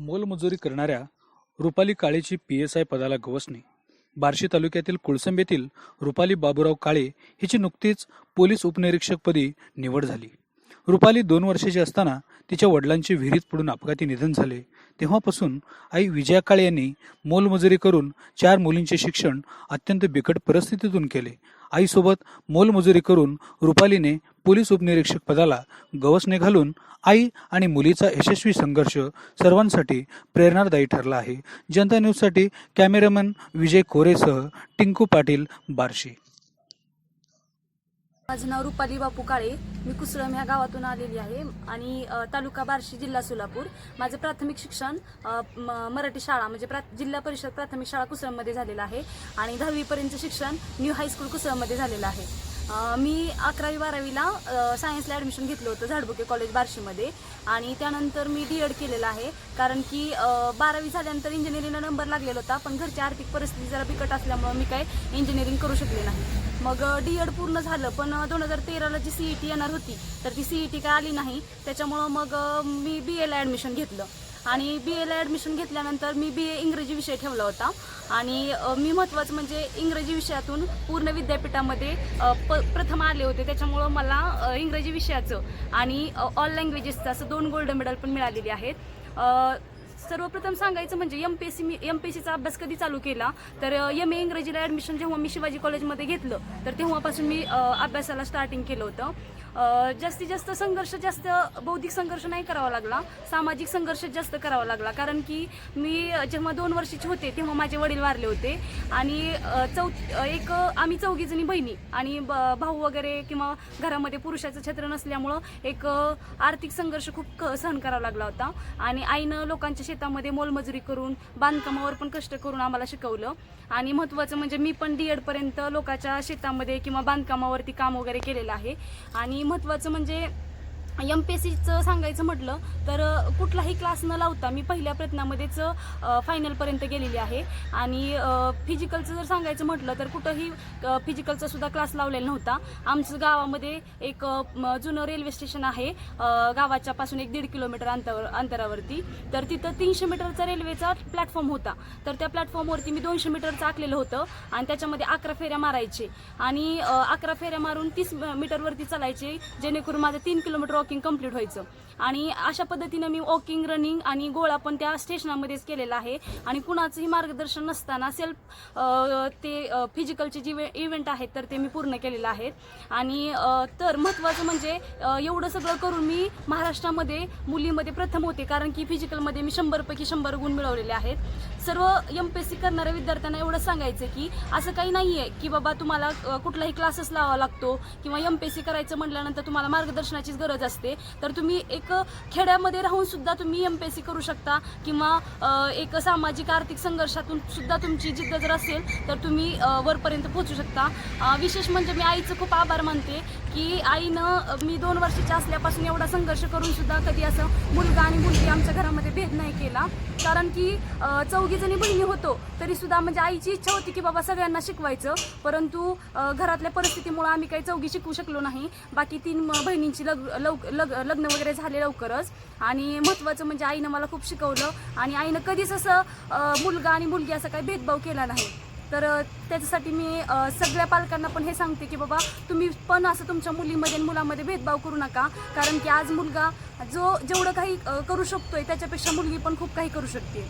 मोलमजुरी करणाऱ्या रुपाली काळेची पी एस आय पदाला गवसणे. बार्शी तालुक्यातील कुळसंब येथील रुपाली बाबूराव काळे हिची नुकतीच पोलीस उपनिरीक्षकपदी निवड झाली. रुपाली दोन वर्षाची असताना तिच्या वडिलांचे विहिरीत पडून अपघाती निधन झाले. तेव्हापासून आई विजया काळे यांनी मोलमजुरी करून चार मुलींचे शिक्षण अत्यंत बिकट परिस्थितीतून केले. आईसोबत मोलमजुरी करून रुपालीने पोलीस उपनिरीक्षक पदाला गवसने घालून आई आणि मुलीचा यशस्वी संघर्ष सर्वांसाठी प्रेरणादायी ठरला आहे. जनता न्यूजसाठी कॅमेरामन विजय कोरेसह टिंकू पाटील बार्शी. माझं नाव रुपाली बापू काळे. मी कुसळम ह्या गावातून आलेली आहे आणि तालुका बार्शी जिल्हा सोलापूर. माझं प्राथमिक शिक्षण म- मराठी शाळा म्हणजे प्रा जिल्हा परिषद प्राथमिक शाळा कुसळममध्ये झालेलं आहे आणि दहावीपर्यंतचं शिक्षण न्यू हायस्कूल कुसळममध्ये झालेलं आहे. मी अकरावी बारावीला सायन्सला ॲडमिशन घेतलं होतं झाडबुके कॉलेज बार्शीमध्ये. आणि त्यानंतर मी डी एड केलेलं आहे. कारण की बारावी झाल्यानंतर इंजिनिअरिंगला नंबर लागलेला होता पण घरची आर्थिक परिस्थिती जरा बिकट असल्यामुळं मी काय इंजिनिअरिंग करू शकले नाही. मग डी एड पूर्ण झालं पण दोन हजार तेराला जी सी ई टी येणार होती तर ती सी ई टी काय आली नाही. त्याच्यामुळं मग मी बी एला ॲडमिशन घेतलं. आणि बी एला ॲडमिशन घेतल्यानंतर मी बी ए इंग्रजी विषय ठेवला होता. आणि मी महत्त्वाचं म्हणजे इंग्रजी विषयातून पूर्ण विद्यापीठामध्ये प प्रथम आले होते. त्याच्यामुळं मला इंग्रजी विषयाचं आणि ऑल लँग्वेजेसचं असं दोन गोल्ड मेडल पण मिळालेली आहेत. सर्वप्रथम सांगायचं म्हणजे एम पी एस सी मी एम पी एस सीचा अभ्यास कधी चालू केला तर एम ए इंग्रजीला ॲडमिशन जेव्हा मी शिवाजी कॉलेजमध्ये घेतलं तर तेव्हापासून मी अभ्यासाला स्टार्टिंग केलं होतं. जास्तीत जास्त संघर्ष जास्त बौद्धिक संघर्ष नाही करावा लागला सामाजिक संघर्ष जास्त करावा लागला कारण की मी जेव्हा दोन वर्षाचे होते तेव्हा माझे वडील वारले होते. आणि चौ एक आम्ही चौघीजणी बहिणी आणि ब- भाऊ वगैरे किंवा घरामध्ये पुरुषाचं छत्र नसल्यामुळं एक आर्थिक संघर्ष खूप क- सहन करावा लागला होता. आणि आईनं लोकांच्या शेतामध्ये मोलमजुरी करून बांधकामावर पण कष्ट करून आम्हाला शिकवलं. आणि महत्त्वाचं म्हणजे मी पण डी एडपर्यंत लोकांच्या शेतामध्ये किंवा बांधकामावरती काम वगैरे केलेलं आहे. आणि महत्त्वाचं म्हणजे एम पी एस सीचं सांगायचं म्हटलं तर कुठलाही क्लास न लावता मी पहिल्या प्रयत्नामध्येच फायनलपर्यंत गेलेली आहे. आणि फिजिकलचं जर सांगायचं म्हटलं तर कुठंही फिजिकलचा सुद्धा क्लास लावलेला नव्हता. आमचं गावामध्ये एक जुनं रेल्वे स्टेशन आहे गावाच्या पासून एक दीड किलोमीटर अंतरावर अंतरावरती. तर तिथं तीनशे मीटरचा रेल्वेचा प्लॅटफॉर्म होता. तर त्या प्लॅटफॉर्मवरती मी दोनशे मीटरचं आखलेलं होतं आणि त्याच्यामध्ये अकरा फेऱ्या मारायचे. आणि अकरा फेऱ्या मारून तीस मीटरवरती चालायचे जेणेकरून माझं तीन किलोमीटर वॉकिंग कंप्लीट व्हायचं. आणि अशा पद्धतीनं मी वॉकिंग रनिंग आणि गोळा पण त्या स्टेशनामध्येच केलेला आहे. आणि कुणाचंही मार्गदर्शन नसताना सेल्फ ते फिजिकलचे जे इव्हेंट आहेत तर ते मी पूर्ण केलेलं आहेत आणि तर महत्त्वाचं म्हणजे एवढं सगळं करून मी महाराष्ट्रामध्ये मुलीमध्ये प्रथम होते. कारण की फिजिकलमध्ये मी शंभरपैकी शंभर गुण मिळवलेले आहेत. सर्व एम पी एस सी करणाऱ्या विद्यार्थ्यांना एवढं सांगायचं की असं काही नाही आहे की बाबा तुम्हाला कुठलाही क्लासेस लावा लागतो किंवा एम पी एस सी करायचं म्हटल्यानंतर तुम्हाला मार्गदर्शनाचीच गरज असते. तर तुम्ही एक खेड्यामध्ये राहून सुद्धा तुम्ही एम पी एस सी करू शकता किंवा एक सामाजिक आर्थिक संघर्षातून सुद्धा तुमची जिद्द जर असेल तर तुम्ही वरपर्यंत पोहोचू शकता. विशेष म्हणजे मी आईचं खूप आभार मानते की आईनं मी दोन वर्षाच्या असल्यापासून एवढा संघर्ष करून सुद्धा कधी असं मुलगा आणि मुलगी आमच्या घरामध्ये भेद नाही केला. कारण की चौघी जणी बहिणी होतो तरी सुद्धा म्हणजे आईची इच्छा होती की बाबा सगळ्यांना शिकवायचं. परंतु घरातल्या परिस्थितीमुळे आम्ही काही चौघी शिकू शकलो नाही. बाकी तीन बहिणींची लग लव लग लग्न वगैरे झाले लवकरच. आणि महत्त्वाचं म्हणजे आईनं मला खूप शिकवलं. आणि आईनं कधीच असं मुलगा आणि मुलगी असा काही भेदभाव केला नाही. तर त्याच्यासाठी मी सगळ्या पालकांना पण हे सांगते की बाबा तुम्ही पण असं तुमच्या मुलीमध्ये आणि मुलामध्ये भेदभाव करू नका. कारण की आज मुलगा जो जेवढं काही करू शकतोय त्याच्यापेक्षा मुलगी पण खूप काही करू शकते.